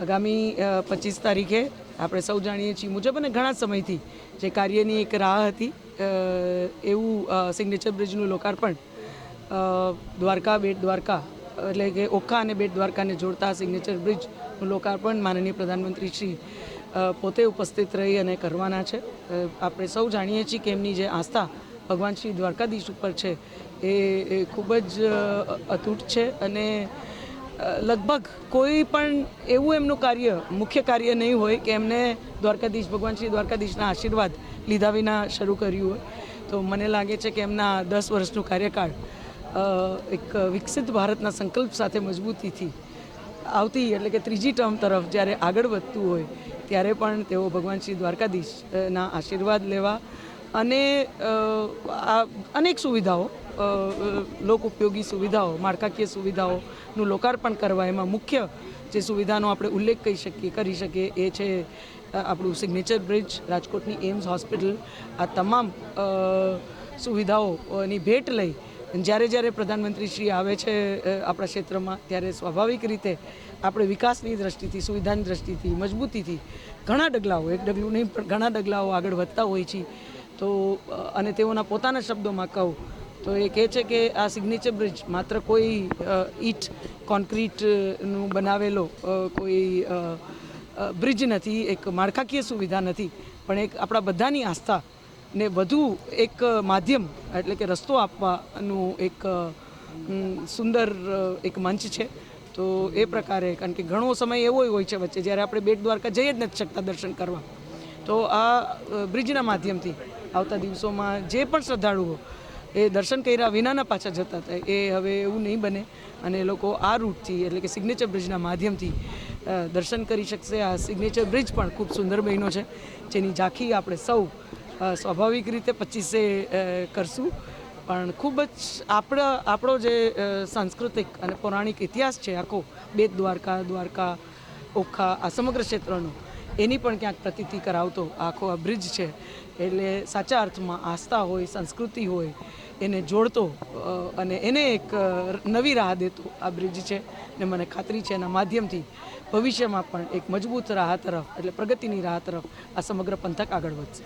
આગામી પચીસ તારીખે આપણે સૌ જાણીએ છીએ મુજબ અને ઘણા સમયથી જે કાર્યની એક રાહ હતી એવું સિગ્નેચર બ્રિજનું લોકાર્પણ દ્વારકા બેટ દ્વારકા, એટલે કે ઓખા અને બેટ દ્વારકાને જોડતા સિગ્નેચર બ્રિજનું લોકાર્પણ માનનીય પ્રધાનમંત્રી શ્રી પોતે ઉપસ્થિત રહી અને કરવાના છે. આપણે સૌ જાણીએ છીએ કે એમની જે આસ્થા ભગવાન શ્રી દ્વારકાધીશ ઉપર છે, એ ખૂબ જ અતૂટ છે અને લગભગ કોઈ પણ એવું એમનું કાર્ય, મુખ્ય કાર્ય નહીં હોય કે એમને દ્વારકાધીશ, ભગવાન શ્રી દ્વારકાધીશના આશીર્વાદ લીધા વિના શરૂ કર્યું હોય. તો મને લાગે છે કે એમના દસ વર્ષનું કાર્યકાળ એક વિકસિત ભારતના સંકલ્પ સાથે મજબૂતીથી આવતી, એટલે કે ત્રીજી ટર્મ તરફ જ્યારે આગળ વધતું હોય, ત્યારે પણ તેઓ ભગવાન શ્રી દ્વારકાધીશના આશીર્વાદ લેવા અને આ અનેક સુવિધાઓ લોક ઉપયોગી સુવિધાઓ, માળખાકીય સુવિધાઓનું લોકાર્પણ કરવા એમાં મુખ્ય જે સુવિધાનો આપણે ઉલ્લેખ કહી શકીએ, કરી શકીએ એ છે આપણું સિગ્નેચર બ્રિજ રાજકોટની એમ્સ હોસ્પિટલ આ તમામ સુવિધાઓની ભેટ લઈ જ્યારે જ્યારે પ્રધાનમંત્રી શ્રી આવે છે આપણા ક્ષેત્રમાં, ત્યારે સ્વાભાવિક રીતે આપણે વિકાસની દ્રષ્ટિથી, સુવિધાની દ્રષ્ટિથી, મજબૂતીથી ઘણા ડગલાઓ, એક ડગલું નહીં પણ ઘણા ડગલાઓ આગળ વધતા હોય છે. તો અને તેઓના પોતાના શબ્દોમાં કહું તો એ કહે છે કે આ સિગ્નેચર બ્રિજ માત્ર કોઈ ઈટ કોન્ક્રીટનું બનાવેલો કોઈ બ્રિજ નથી, એક માળખાકીય સુવિધા નથી, પણ એક આપણા બધાની આસ્થા ને વધુ એક માધ્યમ, એટલે કે રસ્તો આપવાનું એક સુંદર એક મંચ છે. તો એ પ્રકારે, કારણ કે ઘણો સમય એવો હોય છે વચ્ચે, જ્યારે આપણે બેટ દ્વારકા જઈ જ નથી શકતા દર્શન કરવા. તો આ બ્રિજના માધ્યમથી આવતા દિવસોમાં જે પણ શ્રદ્ધાળુઓ એ દર્શન કર્યા વિનાના પાછા જતા હતા. એ હવે એવું નહીં બને. અને એ લોકો આ રૂટથી એટલે કે સિગ્નેચર બ્રિજના માધ્યમથી દર્શન કરી શકશે. આ સિગ્નેચર બ્રિજ પણ ખૂબ સુંદર બન્યો છે. જેની ઝાંખી આપણે સૌ સ્વાભાવિક રીતે પચીસે કરશું. પણ ખૂબ જ આપણા, આપણો જે સાંસ્કૃતિક અને પૌરાણિક ઇતિહાસ છે, આખો, બેટ દ્વારકા દ્વારકા, ઓખા, આ સમગ્ર ક્ષેત્રનો એની પણ ક્યાંક પ્રતીતિ કરાવતો આખો આ બ્રિજ છે. એટલે સાચા અર્થમાં આસ્થા હોય, સંસ્કૃતિ હોય, એને જોડતો અને એને એક નવી રાહ દેતો આ બ્રિજ છે. ને મને ખાતરી છે એના માધ્યમથી ભવિષ્યમાં પણ એક મજબૂત રાહ તરફ, એટલે પ્રગતિની રાહ તરફ આ સમગ્ર પંથક આગળ વધશે.